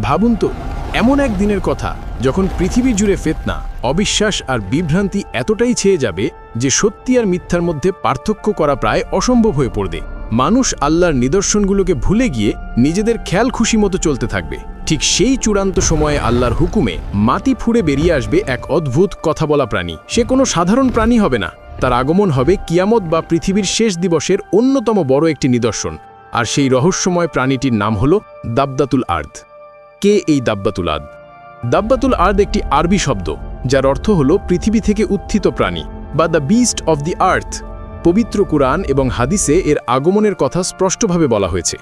ভাবুন তো, এমন এক দিনের কথা, যখন পৃথিবী জুড়ে ফেতনা, অবিশ্বাস আর বিভ্রান্তি এতটাই ছেয়ে যাবে যে সত্যি আর মিথ্যার মধ্যে পার্থক্য করা প্রায় অসম্ভব হয়ে পড়বে। মানুষ আল্লাহর নিদর্শনগুলোকে ভুলে গিয়ে নিজেদের খেয়াল খুশি মতো চলতে থাকবে। ঠিক সেই চূড়ান্ত সময়ে আল্লাহর হুকুমে মাটি ফুঁড়ে বেরিয়ে আসবে এক অদ্ভুত কথা বলা প্রাণী। সে কোনো সাধারণ প্রাণী হবে না। তার আগমন হবে কিয়ামত বা পৃথিবীর শেষ দিবসের অন্যতম বড় একটি নিদর্শন। আর সেই রহস্যময় প্রাণীটির নাম হল দাবদাতুল আর্দ। কে এই দাব্বাতুল আদ? দাব্বাতুল আর্দ একটি আরবি শব্দ, যার অর্থ হল পৃথিবী থেকে উত্থিত প্রাণী, বা the beast of the earth. পবিত্র কুরআন এবং হাদিসে এর আগমনের কথা স্পষ্টভাবে বলা হয়েছে।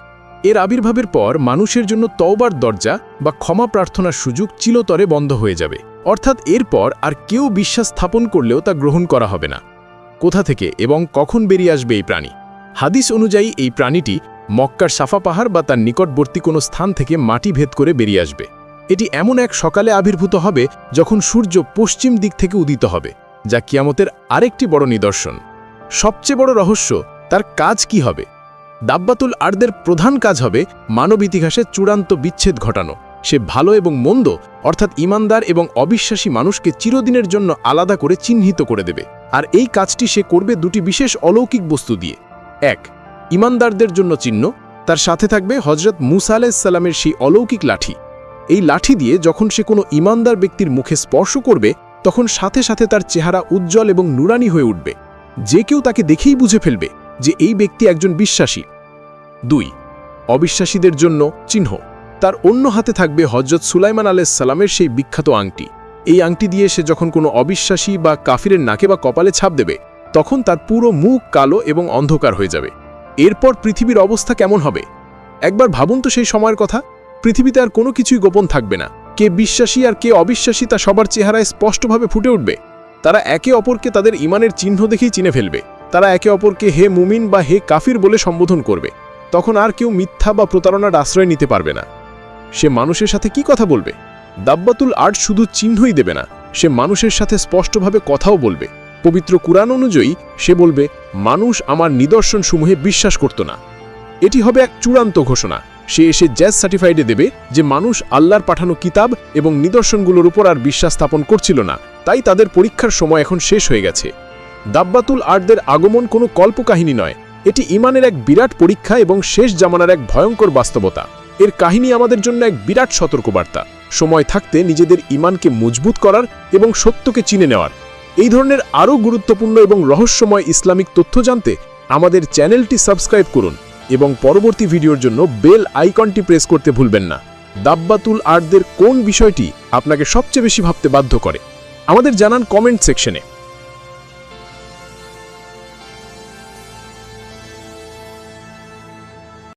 এর আবির্ভাবের পর মানুষের জন্য তওবার দরজা বা ক্ষমা প্রার্থনার সুযোগ চিলতরে বন্ধ হয়ে যাবে। অর্থাৎ এরপর আর কেউ বিশ্বাস স্থাপন করলেও তা গ্রহণ করা হবে না। কোথা থেকে এবং কখন বেরিয়ে আসবে এই প্রাণী? হাদিস অনুযায়ী এই প্রাণীটি মক্কার সাফা পাহাড় বা তার নিকটবর্তী কোনো স্থান থেকে মাটি ভেদ করে বেরিয়ে আসবে। এটি এমন এক সকালে আবির্ভূত হবে যখন সূর্য পশ্চিম দিক থেকে উদিত হবে, যা কিয়ামতের আরেকটি বড় নিদর্শন। সবচেয়ে বড় রহস্য, তার কাজ কি হবে? দাব্বাতুল আর্দের প্রধান কাজ হবে মানব ইতিহাসে চূড়ান্ত বিচ্ছেদ ঘটানো। সে ভালো এবং মন্দ, অর্থাৎ ইমানদার এবং অবিশ্বাসী মানুষকে চিরদিনের জন্য আলাদা করে চিহ্নিত করে দেবে। আর এই কাজটি সে করবে দুটি বিশেষ অলৌকিক বস্তু দিয়ে। এক ইমানদারদের জন্য চিহ্ন, তার সাথে থাকবে হজরত মুসা আলাইসাল্লামের সেই অলৌকিক লাঠি। এই লাঠি দিয়ে যখন সে কোনো ইমানদার ব্যক্তির মুখে স্পর্শ করবে, তখন সাথে সাথে তার চেহারা উজ্জ্বল এবং নুরানি হয়ে উঠবে। যে কেউ তাকে দেখেই বুঝে ফেলবে যে এই ব্যক্তি একজন বিশ্বাসী। দুই, অবিশ্বাসীদের জন্য চিহ্ন। তার অন্য হাতে থাকবে হজরত সুলাইমান আলাইসাল্লামের সেই বিখ্যাত আংটি। এই আংটি দিয়ে সে যখন কোনো অবিশ্বাসী বা কাফিরের নাকে বা কপালে ছাপ দেবে, তখন তার পুরো মুখ কালো এবং অন্ধকার হয়ে যাবে। এরপর পৃথিবীর অবস্থা কেমন হবে? একবার ভাবুন তো সেই সময়ের কথা। পৃথিবীতে আর কোনো কিছুই গোপন থাকবে না। কে বিশ্বাসী আর কে অবিশ্বাসী তা সবার চেহারায় স্পষ্টভাবে ফুটে উঠবে। তারা একে অপরকে তাদের ইমানের চিহ্ন দেখেই চিনে ফেলবে। তারা একে অপরকে হে মুমিন বা হে কাফির বলে সম্বোধন করবে। তখন আর কেউ মিথ্যা বা প্রতারণার আশ্রয় নিতে পারবে না। সে মানুষের সাথে কি কথা বলবে? দাব্বাতুল আর্ট শুধু চিহ্নই দেবে না। সে মানুষের সাথে স্পষ্টভাবে কথাও বলবে। পবিত্র কুরআন অনুযায়ী সে বলবে, মানুষ আমার নিদর্শনসমূহে বিশ্বাস করত না। এটি হবে এক চূড়ান্ত ঘোষণা। সে এসে জ্যাজ সার্টিফাইডে দেবে যে মানুষ আল্লাহর পাঠানো কিতাব এবং নিদর্শনগুলোর উপর আর বিশ্বাস স্থাপন করছিল না। তাই তাদের পরীক্ষার সময় এখন শেষ হয়ে গেছে। দাব্বাতুল আর্টদের আগমন কোনো কল্পকাহিনী নয়। এটি ইমানের এক বিরাট পরীক্ষা এবং শেষ জামানার এক ভয়ঙ্কর বাস্তবতা। এর কাহিনী আমাদের জন্য এক বিরাট সতর্কবার্তা। সময় থাকতে নিজেদের ইমানকে মজবুত করার এবং সত্যকে চিনে নেওয়ার। এই ধরনের আরও গুরুত্বপূর্ণ এবং রহস্যময় ইসলামিক তথ্য জানতে আমাদের চ্যানেলটি সাবস্ক্রাইব করুন এবং পরবর্তী ভিডিওর জন্য বেল আইকনটি প্রেস করতে ভুলবেন না। দাব্বাতুল আর্টদের কোন বিষয়টি আপনাকে সবচেয়ে বেশি ভাবতে বাধ্য করে? আমাদের জানান কমেন্ট সেকশনে।